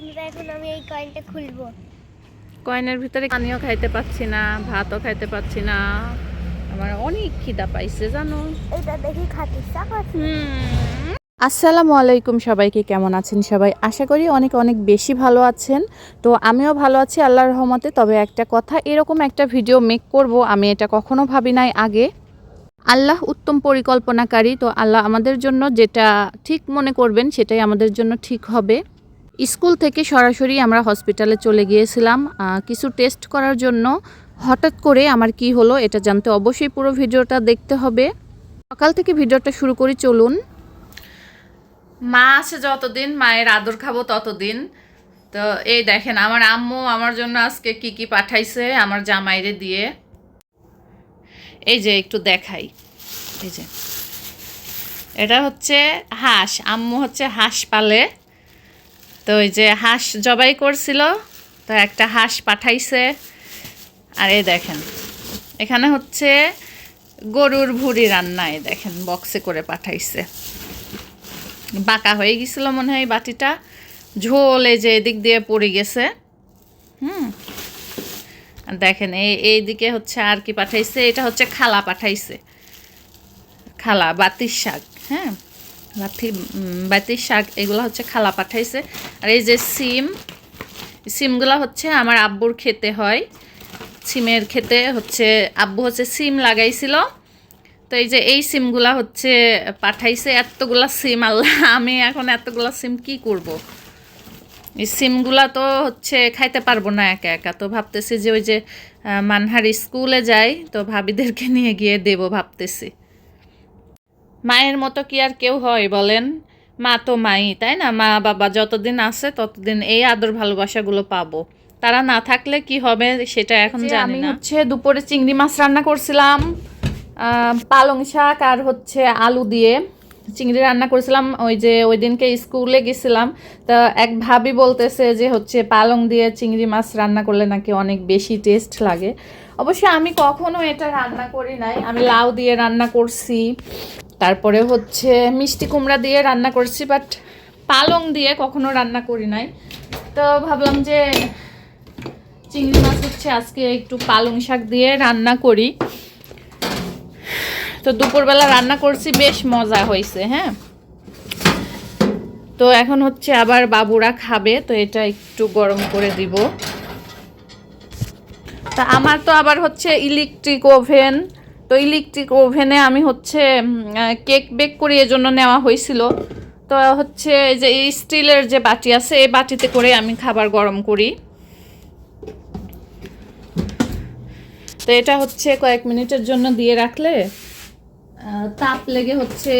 বন্ধুরা এখন আমি এই কয়েনটা খুলবো। কয়েনের ভিতরে পানিও খাইতে পাচ্ছি না ভাতও খাইতে পাচ্ছি না। আমার অনেক খিদা পাইছে জানো? এটা দেখি আছে। আসসালামু আলাইকুম সবাইকে কেমন আছেন সবাই? আশা করি অনেক অনেক বেশি ভালো আছেন। তো আমিও ভালো আছি আল্লাহর রহমতে তবে একটা কথা এরকম একটা ভিডিও মেক করব আমি এটা কখনো ভাবি নাই আগে। আল্লাহ উত্তম পরিকল্পনাকারী তো আল্লাহ আমাদের জন্য যেটা ঠিক মনে করবেন সেটাই আমাদের জন্য ঠিক হবে। স্কুল থেকে সরাসরি আমরা হসপিটালে চলে গিয়েছিলাম। কিছু টেস্ট করার জন্য হঠাৎ করে আমার কি হলো এটা জানতে অবশ্যই পুরো ভিডিওটা দেখতে হবে। সকাল থেকে ভিডিওটা শুরু করি, চলুন। মা আছে যতদিন, মায়ের আদর খাব ততদিন। তো এই দেখেন, আমার আম্মু আমার জন্য আজকে কি কি পাঠাইছে আমার জামাইরে দিয়ে। এই যে একটু দেখাই। এই যে। এটা হচ্ছে হাঁস, আম্মু হচ্ছে হাঁস পালে। তো ওই যে হাঁস জবাই করছিল, তো একটা হাঁস পাঠাইছে। আর এই দেখেন, এখানে হচ্ছে গরুর ভুড়ি রান্না, এই দেখেন বক্সে করে পাঠাইছে। বাঁকা হয়ে গেছিল মনে হয় বাটিটা, ঝোল এই যে এদিক দিয়ে পড়ে গেছে। হুম দেখেন, এই, এইদিকে হচ্ছে আর কি পাঠাইছে, এটা হচ্ছে খালা পাঠাইছে। খালা বাতির শাক হ্যাঁ। বাতি উম, বাতির শাক এগুলো হচ্ছে খালা পাঠাইছে। আর এই যে সিম সিমগুলো হচ্ছে আমার আব্বুর খেতে হয়। সিমের খেতে হচ্ছে আব্বু হচ্ছে সিম লাগাইছিল। তো এই যে এই সিমগুলা হচ্ছে পাঠাইছে এতগুলা সিম আল্লাহ আমি এখন এতগুলা সিম কি করব। এই সিমগুলা তো হচ্ছে খাইতে পারব না একা একা। তো ভাবতেছি যে ওই যে মানহার স্কুলে যাই তো ভাবিদেরকে নিয়ে গিয়ে দেবো ভাবতেছি। মায়ের মতো কি আর কেউ হয় বলেন? মা তো মাই তাই না? মা বাবা যতদিন আছে ততদিন এই আদর ভালোবাসাগুলো পাবো। তারা না থাকলে কি হবে সেটা এখন জানি না। হচ্ছে দুপুরে চিংড়ি মাছ রান্না করছিলাম পালং শাক আর হচ্ছে আলু দিয়ে। চিংড়ি রান্না করেছিলাম ওই যে ওই দিনকে স্কুলে গেছিলাম তা এক ভাবি বলতেছে যে হচ্ছে পালং দিয়ে চিংড়ি মাছ রান্না করলে নাকি অনেক বেশি টেস্ট লাগে। অবশ্য আমি কখনো এটা রান্না করি নাই আমি লাউ দিয়ে রান্না করছি। তারপরে হচ্ছে মিষ্টি কুমড়া দিয়ে রান্না করছি বাট পালং দিয়ে কখনো রান্না করি নাই। তো ভাবলাম যে চিংড়ি মাছ হচ্ছে আজকে একটু পালং শাক দিয়ে রান্না করি। তো দুপুরবেলা রান্না করছি, বেশ মজা হয়েছে হ্যাঁ। তো এখন হচ্ছে আবার বাবুরা খাবে, তো এটা একটু গরম করে দিব। তা আমার তো আবার হচ্ছে ইলেকট্রিক ওভেন তো ইলেকট্রিক ওভেনে আমি হচ্ছে কেক বেক করি এজন্য নেওয়া হয়েছিল। তো হচ্ছে যে স্টিলের যে বাটি আছে, এই বাটিতে করে আমি খাবার গরম করি। তো এটা হচ্ছে কয়েক মিনিটের জন্য দিয়ে রাখলে তাপ লেগে হচ্ছে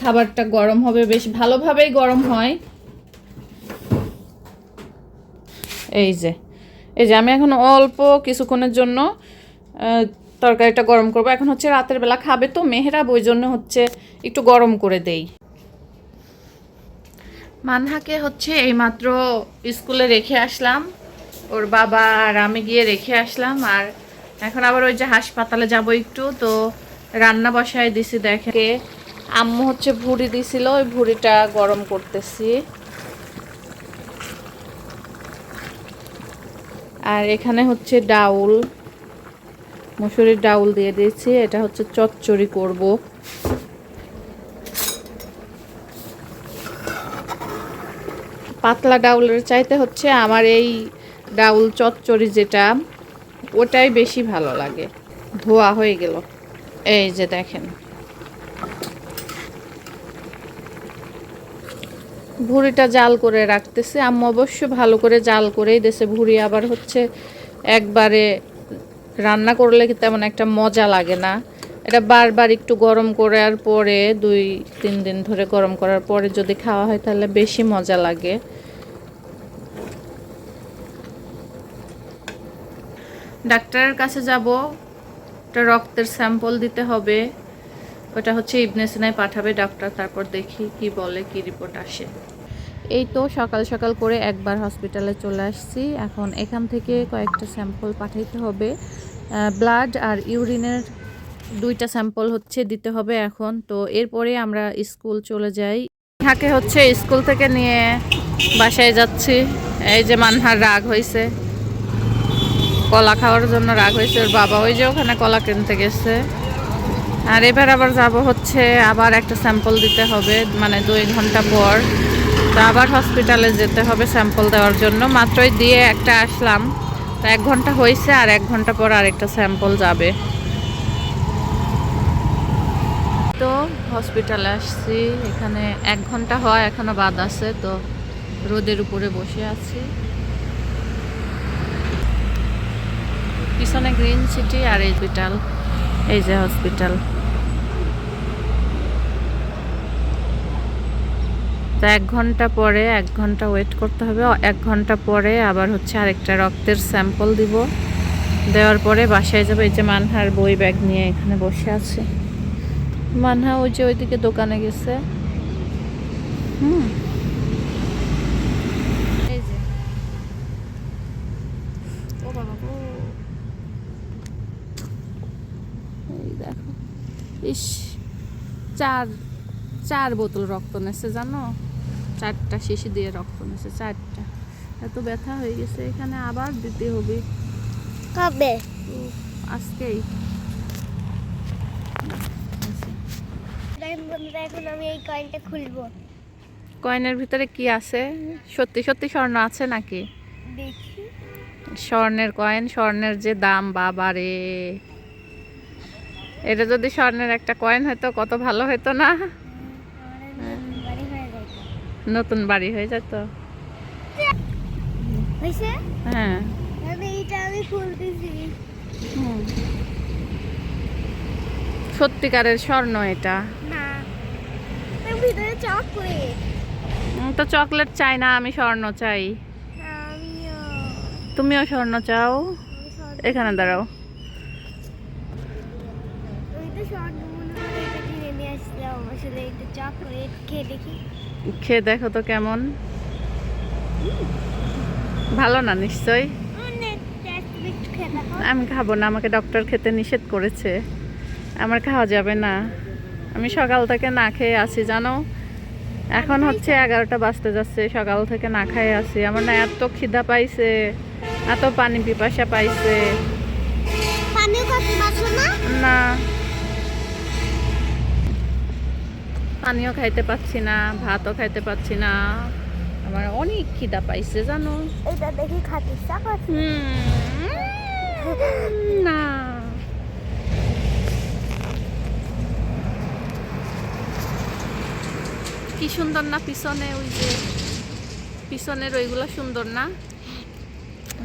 খাবারটা গরম হবে, বেশ ভালোভাবেই গরম হয়। এই যে এই যে আমি এখন অল্প কিছুক্ষণের জন্য তরকারিটা গরম করব। এখন হচ্ছে রাতের বেলা খাবে তো মেহরাব, ওই জন্য হচ্ছে একটু গরম করে দেই। মানহাকে হচ্ছে এইমাত্র স্কুলে রেখে আসলাম। ওর বাবা আর আমি গিয়ে রেখে আসলাম। আর এখন আবার ওই যে হাসপাতালে যাব একটু, তো রান্না বসায় দিছি দেখে। আম্মু হচ্ছে ভুড়ি দিছিল, ওই ভুড়িটা গরম করতেছি। আর এখানে হচ্ছে ডাউল। মুসুরির ডাউল দিয়ে দিয়েছি। এটা হচ্ছে চচ্চড়ি করব। পাতলা ডাউলের চাইতে হচ্ছে আমার এই ডাউল চচ্চড়ি যেটা, ওটাই বেশি ভালো লাগে। ধোয়া হয়ে গেল। এই যে দেখেন। ভুড়িটা জাল করে রাখতেছে। আম্মু অবশ্য ভালো করে জাল করেই দেশে ভুড়ি আবার হচ্ছে একবারে রান্না করলে তেমন একটা মজা লাগে না? এটা বারবার একটু গরম করার পরে, দুই, তিন দিন ধরে গরম করার পরে যদি খাওয়া হয় তাহলে বেশি মজা লাগে। ডাক্তারের কাছে যাব, একটা রক্তের স্যাম্পল দিতে হবে। ওটা হচ্ছে ইবনে সিনায় পাঠাবে ডাক্তার, তারপর দেখি কি বলে, কি রিপোর্ট আসে। এই তো সকাল সকাল করে একবার হসপিটালে চলে আসছি। এখন এখান থেকে কয়েকটা স্যাম্পল পাঠাইতে হবে। ব্লাড আর ইউরিনের দুইটা স্যাম্পল হচ্ছে, দিতে হবে এখন। তো এরপরে আমরা স্কুল চলে যাই। থাকে হচ্ছে স্কুল থেকে নিয়ে বাসায় যাচ্ছি। এই যে মানহার রাগ হয়েছে কলা খাওয়ার জন্য রাগ হয়েছে ওর বাবা ওই যে ওখানে কলা কিনতে গেছে। আর এবার আবার যাব হচ্ছে, আবার একটা স্যাম্পল দিতে হবে মানে দুই ঘণ্টা পর। তো আবার হসপিটালে যেতে হবে স্যাম্পল দেওয়ার জন্য। মাত্রই দিয়ে একটা আসলাম। তো এক ঘণ্টা হয়েছে আর এক ঘণ্টা পর আরেকটা স্যাম্পল যাবে। তো হসপিটালে আসছি। এখানে এক ঘণ্টা হয়, এখনও বাদ আছে। তো রোদের উপরে বসে আছি। পিছনে গ্রিন সিটি আর হসপিটাল এই যে হসপিটাল তো এক ঘণ্টা পরে, এক ঘণ্টা ওয়েট করতে হবে। এক ঘণ্টা পরে আবার হচ্ছে আরেকটা রক্তের স্যাম্পল দিব। দেওয়ার পরে বাসায় যাবে। এই যে মানহার বই ব্যাগ নিয়ে এখানে বসে আছে। মানহা ওই যে ওইদিকে দোকানে গেছে। হুম। দেখো। ইস, চার চার বোতল রক্ত নেছে, জানো? চারটা শিশি দিয়ে রক্ত নেছে চারটা। এত ব্যথা হয়ে গেছে এখানে আবার দিতে হবে। কবে? আজকেই। এখন আমি এই কয়েনটা খুলবো। কয়েনের ভিতরে কি আছে? সত্যি সত্যি স্বর্ণ আছে নাকি? দেখি। স্বর্ণের কয়েন স্বর্ণের যে দাম বাবা রে। এটা যদি স্বর্ণের একটা কয়েন হতো কত ভালো হতো না আমাদের নতুন বাড়ি হয়ে গেছে নতুন বাড়ি হয়ে যেত হয়েছে? হ্যাঁ। সত্যিকারের স্বর্ণ এটা। তো চকলেট চাই না আমি স্বর্ণ চাই। তুমিও স্বর্ণ চাও? এখানে দাঁড়াও ওই তো স্বর্ণ মনে হয় এটা কিনে নিয়ে আসলাম আসলে এটা চকলেট খেয়ে দেখো। তো কেমন। ভালো না দেখো। আমি খাব না আমাকে ডক্টর খেতে নিষেধ করেছে। আমার খাওয়া যাবে না। আমি সকাল থেকে না খেয়ে আছি জানো? এখন হচ্ছে এগারোটা বাজতে যাচ্ছে সকাল থেকে না খেয়ে আছি। আমার না এত খিদা পাইছে এত পানি পিপাসা পাইছে। না। পানিও খাইতে পাচ্ছি না ভাতও খাইতে পাচ্ছি না। আমার অনেক খিদা পাইছে জানো? এটা দেখি খাতে ইচ্ছা না। কি সুন্দর না পিছনে ওই যে পিছনের ওইগুলো সুন্দর না?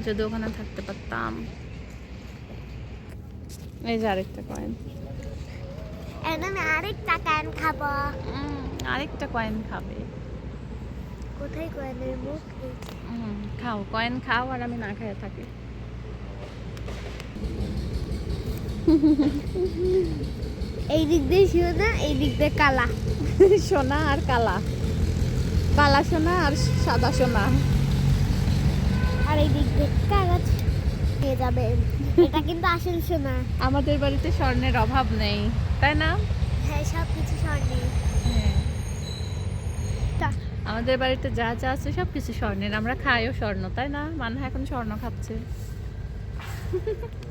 যদি ওখানে থাকতে পারতাম। এই যে আরেকটা কয়েন এখন আমি আরেকটা ক্যান খাব। আরেকটা কয়েন খাবে। কোথায় কয়েনের মুখ? খাও কয়েন খাও আর আমি না খেয়ে থাকি। এই দিক দিয়ে সোনা এই দিক দিয়ে কালা। সোনা আর কালা। কালা সোনা আর সাদা সোনা। আর এই দিক দিয়ে কাগজ পেয়ে যাবে এটা কিন্তু আসল সোনা। আমাদের বাড়িতে স্বর্ণের অভাব নেই তাই না? হ্যাঁ সব কিছু স্বর্ণের তা- আমাদের বাড়িতে যা যা আছে সব কিছু স্বর্ণের। আমরা খাইও স্বর্ণ তাই না? মানুষ এখন স্বর্ণ খাচ্ছে।